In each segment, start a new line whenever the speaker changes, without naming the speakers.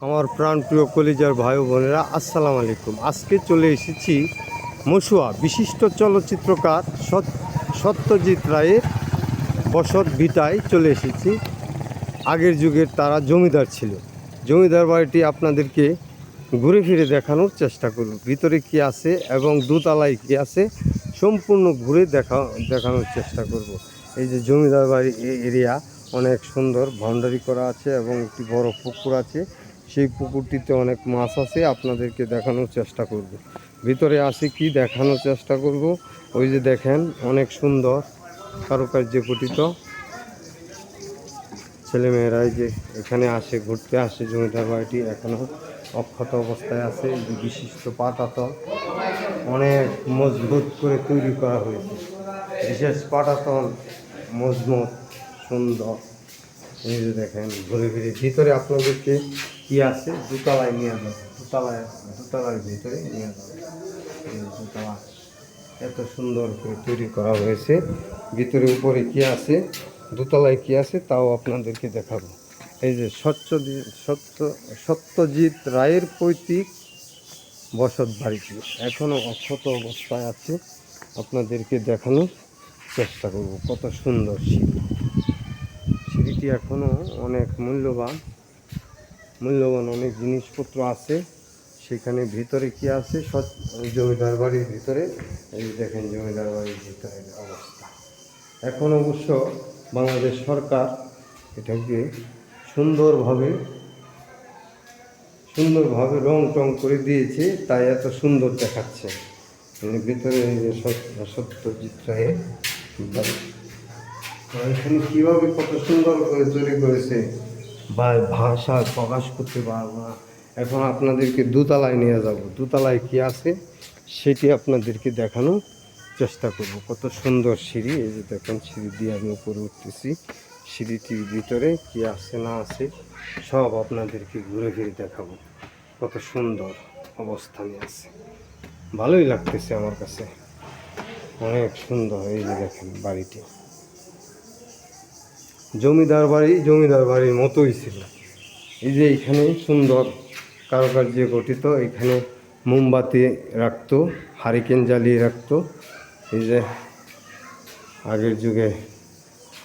আমার প্রাণপ্রিয় কলিজার ভাই বোনেরা, আসসালামু আলাইকুম। আজকে চলে এসেছি মসুয়া বিশিষ্ট চলচ্চিত্রকার সত- সত্যজিৎ রায়ের বসত ভিটায় চলে এসেছি। আগের যুগের তারা জমিদার ছিল। জমিদার বাড়িটি আপনাদেরকে ঘুরে ফিরে দেখানোর চেষ্টা করব। ভিতরে কি আছে এবং দোতলায় কি আছে সম্পূর্ণ ঘুরে দেখা, দেখানোর চেষ্টা করব। এই যে জমিদার বাড়ি এরিয়া, অনেক সুন্দর বাউন্ডারি করা আছে এবং একটি বড় পুকুর আছে। সেই পুকুরটিতে অনেক মাছ আছে, আপনাদেরকে দেখানোর চেষ্টা করব। ভিতরে আসি কি দেখানোর চেষ্টা করব? ওই যে দেখেন, অনেক সুন্দর কারুকার্য গঠিত ছেলেমেয়েরা এই যে এখানে আসে, ঘুরতে আসে, জমিদার বাড়িটি এখনও অক্ষত অবস্থায় আছে বিশিষ্ট পাটাতন অনেক মজবুত করে তৈরি করা হয়েছে। বিশেষ পাটাতন মজবুত, সুন্দর। এই যে দেখেন, ঘুরে ফিরে। ভিতরে আপনাদেরকে কি আছে? দোতলায় নিয়ে যাবে। দোতলায় দোতলার ভিতরে নিয়ে যাবে। দোতলা। এত সুন্দর করে তৈরি করা হয়েছে। ভিতরে উপরে কি আছে? দোতলায় কি আছে? তাও আপনাদেরকে দেখাবো। এই যে সত্য সত্য, সত্যজিৎ রায়ের পৈতৃক বসত বাড়িটি। এখনও অক্ষত অবস্থায় আছে। আপনাদেরকে দেখানোর চেষ্টা করব। কত সুন্দর সিঁড়ি। সিঁড়িটি এখনও অনেক মূল্যবান। মূল্যবান অনেক জিনিসপত্র আছে। সেখানে ভিতরে কি আছে? সৎ- জমিদার বাড়ির ভিতরে। এই দেখেন জমিদার বাড়ির ভিতরে অবস্থা। এখন অবশ্য বাংলাদেশ সরকার এটাকে সুন্দরভাবে সুন্দরভাবে রং টং করে দিয়েছে, তাই এত সুন্দর দেখাচ্ছে। ভিতরে সত্যজিৎ রায়ের। এখানে কীভাবে কত সুন্দর করে তৈরি করেছে? বা ভাষা প্রকাশ করতে পারব না। এখন আপনাদেরকে দোতলায় নিয়ে যাব। দোতলায় কি আছে সেটি আপনাদেরকে দেখানোর চেষ্টা করব। কত সুন্দর সিঁড়ি, এই যে দেখেন সিঁড়ি দিয়ে আমি উপরে উঠতেছি। সিঁড়িটির ভিতরে কি আছে না আছে সব আপনাদেরকে ঘুরে ফিরে দেখাবো। কত সুন্দর অবস্থানে আছে। ভালোই লাগতেছে আমার কাছে। অনেক সুন্দর এই যে দেখেন বাড়িটি। জমিদার বাড়ি, জমিদার বাড়ির মতোই ছিল। এই যে এখানে সুন্দর কারুকার্য গঠিত, এখানে মোমবাতি রাখতো, হারিকেন জ্বালিয়ে রাখতো। এই যে আগের যুগে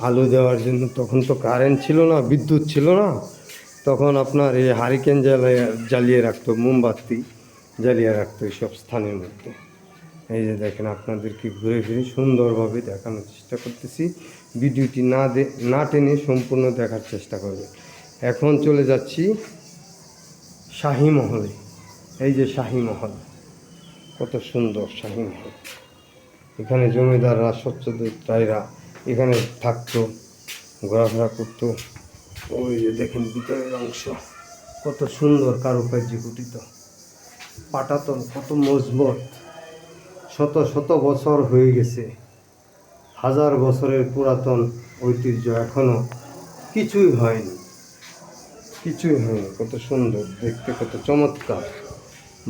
আলু দেওয়ার জন্য তখন তো কারেন্ট ছিল না, বিদ্যুৎ ছিল না। তখন আপনার এই হারিকেন জ্বালিয়ে জ্বালিয়ে রাখতো, মোমবাতি জ্বালিয়ে রাখতো এইসব স্থানের মধ্যে। এই যে দেখেন, আপনাদেরকে ঘুরে ফিরে সুন্দরভাবে দেখানোর চেষ্টা করতেছি। ভিডিওটি না না টেনে সম্পূর্ণ দেখার চেষ্টা করবে। এখন চলে যাচ্ছি শাহী মহলে। এই যে শাহী মহল, কত সুন্দর শাহী মহল। এখানে জমিদাররা স্বচ্ছদের রায়রা এখানে থাকতো, ঘোরাফেরা করতো। ওই যে দেখেন, ভিতরের অংশ, কত সুন্দর কারুকার্য গঠিত। পাটাতন কত মজবুত। শত শত বছর হয়ে গেছে। হাজার বছরের পুরাতন ঐতিহ্য এখনও কিছুই হয়নি। কিছুই হয়নি। কত সুন্দর, দেখতে কত চমৎকার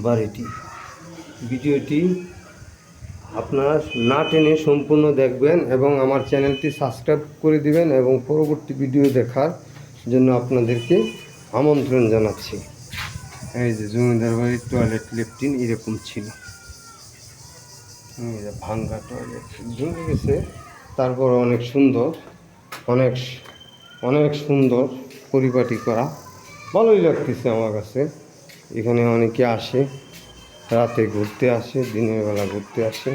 বাড়িটি। ভিডিওটি আপনারা না টেনে সম্পূর্ণ দেখবেন এবং আমার চ্যানেলটি সাবস্ক্রাইব করে দিবেন এবং পরবর্তী ভিডিও দেখার জন্য আপনাদেরকে আমন্ত্রণ জানাচ্ছি। এই যে জমিদার বাড়ির টয়লেট লেফটিন এরকম ছিল। ভাঙ্গা টয়লেট ভেঙে গেছে। তারপর অনেক সুন্দর, অনেক অনেক সুন্দর পরিপাটি করা। ভালোই লাগতেছে আমার কাছে। এখানে অনেকে আসে, রাতে ঘুরতে আসে, দিনের বেলা ঘুরতে আসে।